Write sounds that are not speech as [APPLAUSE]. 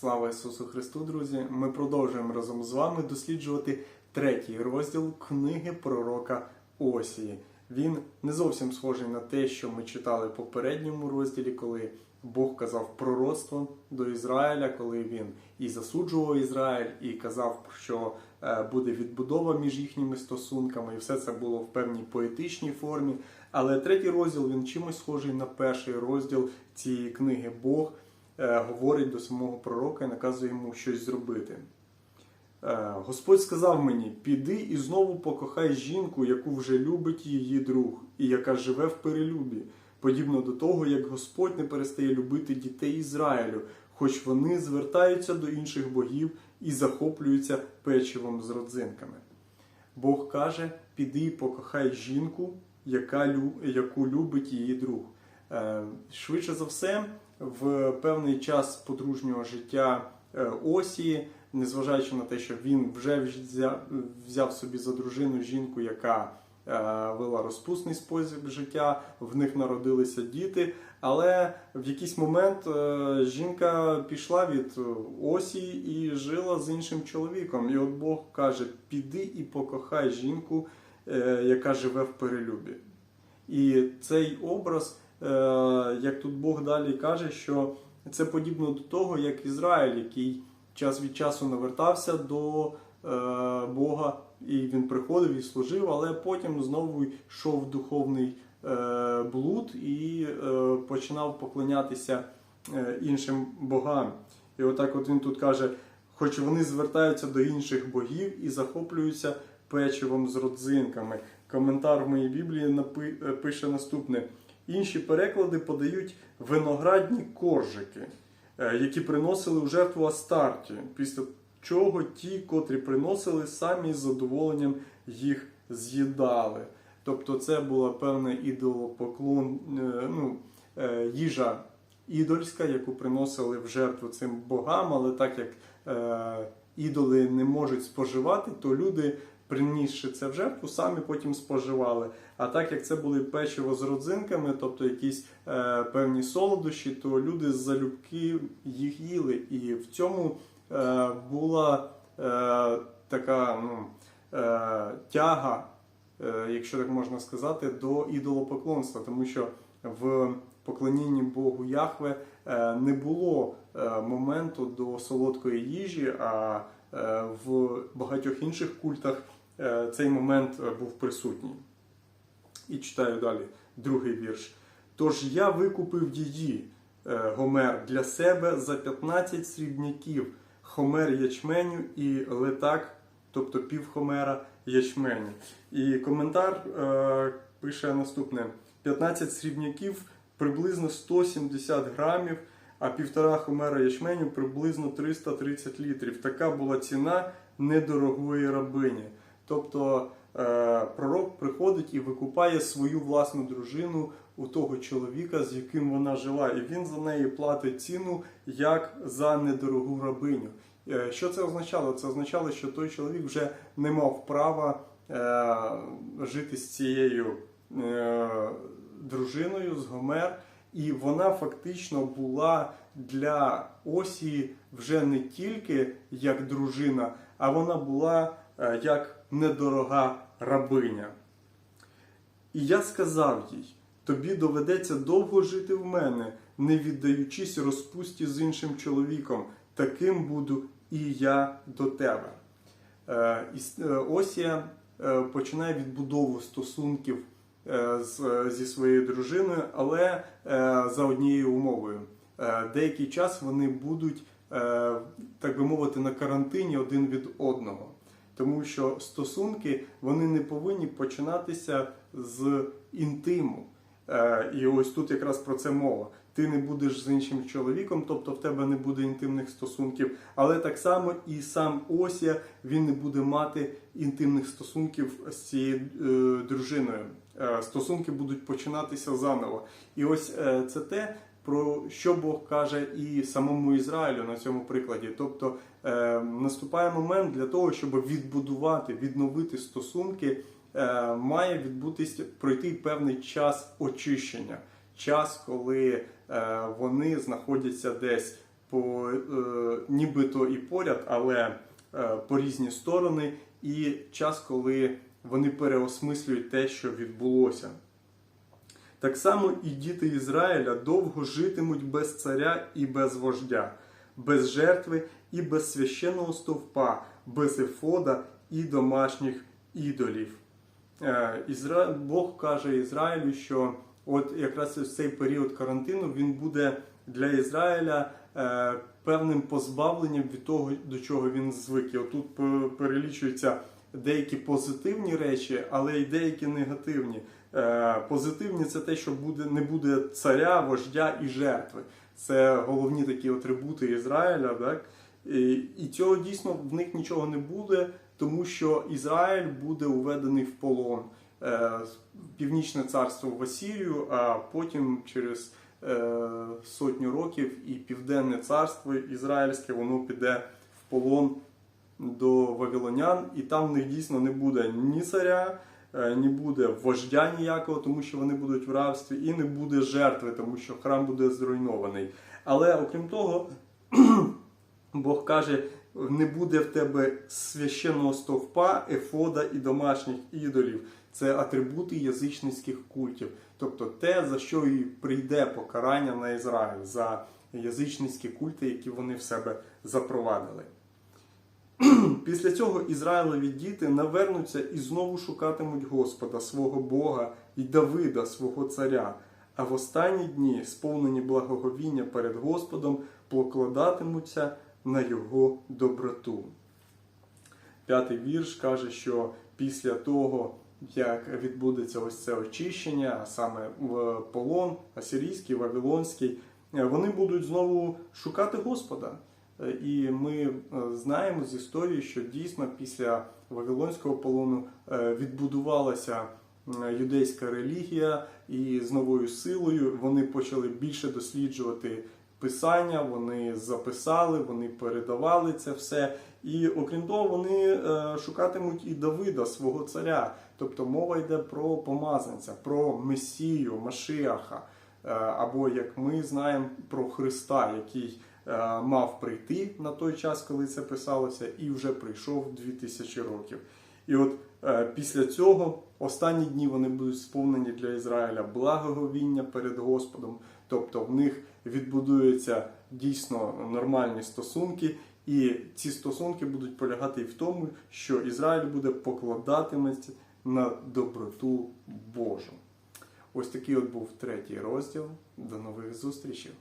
Слава Ісусу Христу, друзі! Ми продовжуємо разом з вами досліджувати третій розділ книги пророка Осії. Він не зовсім схожий на те, що ми читали в попередньому розділі, коли Бог казав пророцтво до Ізраїля, коли він і засуджував Ізраїль, і казав, що е, буде відбудова між їхніми стосунками, і все це було в певній поетичній формі. Але третій розділ він чимось схожий на перший розділ цієї книги. Бог говорить до самого пророка і наказує йому щось зробити. Е, Господь сказав мені: піди і знову покохай жінку, яку вже любить її друг, і яка живе в перелюбі, подібно до того, як Господь не перестає любити дітей Ізраїлю, хоч вони звертаються до інших богів і захоплюються печивом з родзинками. Бог каже: піди і покохай жінку, яка, яку любить її друг. Е, Швидше за все, в певний час подружнього життя е, Осії, незважаючи на те, що він вже взяв, собі за дружину жінку, яка е, вела розпусний спосіб життя, в них народилися діти. Але в якийсь момент е, жінка пішла від Осії і жила з іншим чоловіком. І от Бог каже: піди і покохай жінку, яка живе в перелюбі. І цей образ, як тут Бог далі каже, що це подібно до того, як Ізраїль, який час від часу навертався до е, Бога, і він приходив і служив, але потім знову йшов в духовний е, блуд і е, починав поклонятися е, іншим богам. І отак от він тут каже: хоч вони звертаються до інших богів і захоплюються печивом з родзинками. Коментар в моїй Біблії е, пише наступне: інші переклади подають виноградні коржики, е, які приносили в жертву Астарті, після чого ті, котрі приносили, самі з задоволенням їх з'їдали. Тобто це була певна ідолопоклон, е, ну, е, їжа ідольська, яку приносили в жертву цим богам, але так як ідоли не можуть споживати, то люди, принісши це в жертву, самі потім споживали. А так як це були печиво з родзинками, тобто якісь е, певні солодощі, то люди залюбки їх їли. І в цьому е, була е, така ну, е, тяга, е, якщо так можна сказати, до ідолопоклонства, тому що в поклонінні Богу Яхве е, не було е, моменту до солодкої їжі, а е, в багатьох інших культах цей момент е, був присутній. І читаю далі другий вірш. Тож я викупив її, е, Гомер, для себе за 15 срібняків, хомер ячменю і летак, тобто пів хомера ячменю. І коментар е, пише наступне: 15 срібняків приблизно 170 грамів, а півтора хомера ячменю приблизно 330 літрів. Така була ціна недорогої рабині. Тобто е, пророк приходить і викупає свою власну дружину у того чоловіка, з яким вона жила, і він за неї платить ціну як за недорогу рабиню. Е, Що це означало? Це означало, що той чоловік вже не мав права е, жити з цією дружиною, з Гомер, і вона фактично була для Осії вже не тільки як дружина, а вона була як недорога рабиня. І я сказав їй: тобі доведеться довго жити в мене, не віддаючись розпусті з іншим чоловіком. Таким буду і я до тебе. Е, е, Осія е, починає відбудову стосунків зі своєю дружиною, але за однією умовою. Деякий час вони будуть, так би мовити, на карантині один від одного. Тому що стосунки вони не повинні починатися з інтиму. Е, І ось тут якраз про це мова. Ти не будеш з іншим чоловіком, тобто в тебе не буде інтимних стосунків, але так само і сам Осія він не буде мати інтимних стосунків з цією е, дружиною. Е, стосунки будуть починатися заново. І ось е, це те, про що Бог каже і самому Ізраїлю на цьому прикладі. Тобто е, наступає момент для того, щоб відбудувати, відновити стосунки, е, має відбутися пройти певний час очищення, час, коли е, вони знаходяться десь по, е, нібито і поряд, але е, по різні сторони, і час, коли вони переосмислюють те, що відбулося. Так само і діти Ізраїля довго житимуть без царя і без вождя, без жертви і без священного стовпа, без ефода і домашніх ідолів. Е. Бог каже Ізраїлю, що от якраз в цей період карантину він буде для Ізраїля е, певним позбавленням від того, до чого він звик. І отут перелічуються деякі позитивні речі, але й деякі негативні. Е, позитивні це те, що буде, не буде царя, вождя і жертви. Це головні такі атрибути Ізраїля. Так? І, і цього дійсно в них нічого не буде, тому що Ізраїль буде уведений в полон. Е, Північне царство в Асірію, а потім через е, сотню років і Південне царство Ізраїльське воно піде в полон до вавилонян, і там в них дійсно не буде ні царя, не буде вождя ніякого, тому що вони будуть в рабстві, і не буде жертви, тому що храм буде зруйнований. Але окрім того, [CLEARS THROAT] Бог каже, не буде в тебе священного стовпа, ефода і домашніх ідолів. Це атрибути язичницьких культів, тобто те, за що і прийде покарання на Ізраїль, за язичницькі культи, які вони в себе запровадили. [CLEARS THROAT] Після цього Ізраїлеві діти навернуться і знову шукатимуть Господа, свого Бога і Давида, свого царя. А в останні дні, сповнені благоговіння перед Господом, покладатимуться на його доброту. П'ятий вірш каже, що після того, як відбудеться ось це очищення, а саме в полон, асирійський, вавилонський, е, вони будуть знову шукати Господа. Е, І ми е, знаємо з історії, що дійсно після Вавилонського полону е, відбудувалася юдейська релігія, і з новою силою вони почали більше досліджувати писання, вони записали, вони передавали це все. І окрім того, вони шукатимуть і Давида, свого царя. Тобто мова йде про помазанця, про Месію, Машіаха, або як ми знаємо про Христа, який мав прийти на той час, коли це писалося, і вже прийшов 2000 років. І от е, після цього останні дні вони будуть сповнені для Ізраїля благоговіння перед Господом, тобто в них відбудуються дійсно нормальні стосунки, і ці стосунки будуть полягати і в тому, що Ізраїль буде покладатиметься на доброту Божу. Ось такий от був третій розділ. До нових зустрічей!